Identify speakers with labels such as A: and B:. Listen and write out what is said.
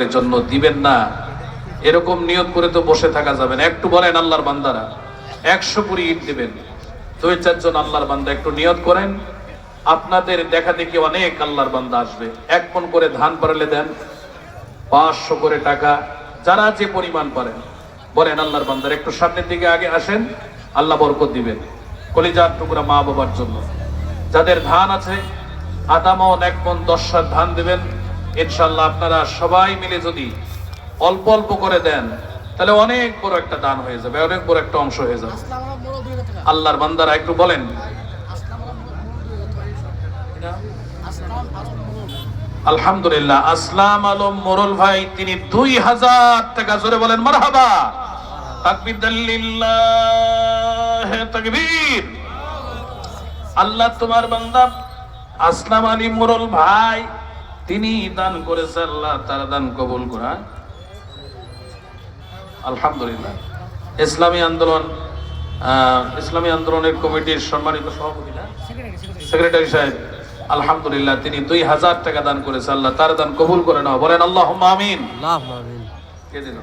A: জন্য দিবেন না। এরকম নিয়ত করে তো বসে থাকা যাবে না। একটু বলেন আল্লাহর বান্দারা, একশো কুড়ি ইট দিবেন। দুই, চারজন আল্লাহর বান্দা একটু নিয়ত করেন। আপনাদের দেখা দেখি অনেক আল্লাহর বান্দা আসবে। এক মন করে ধান পারলে দেন, পাঁচশো করে টাকা, যারা যে পরিমাণ পারেন। বলেন আল্লাহর বান্দার, একটু সামনের দিকে আগে আসেন, আল্লাহ বরকত দিবেন। কলিজার টুকরা মা বাবার জন্য। যাদের ধান আছে আধা মন এক মন দশ সাত ধান দেবেন। ইনশাল্লাহ আপনারা সবাই মিলে যদি অল্প অল্প করে দেন, তাহলে অনেক বড় একটা দান হয়ে যাবে, অনেক বড় একটা অংশ হয়ে যাবে। আল্লাহর বান্দারা একটু বলেন। আলহামদুলিল্লাহ, আসলাম আলম মোরল ভাই, তিনি দুই হাজার টাকা, জোরে বলেন, মারহাবা। আল্লাহ তোমার বান্দা, আসলাম আলী মোরল ভাই তিনি দান করেছে আল্লাহ তার দান কবুল করা। আলহামদুলিল্লাহ। ইসলামী আন্দোলন ইসলামী আন্দোলনের কমিটির সম্মানিত সভাপতি না সেক্রেটারি সাহেব আলহামদুলিল্লাহ তিনি দুই হাজার টাকা দান করেছে আল্লাহ তার দান কবুল করে নাও। বলেন আল্লাহ
B: আমিন।
A: কে দিল?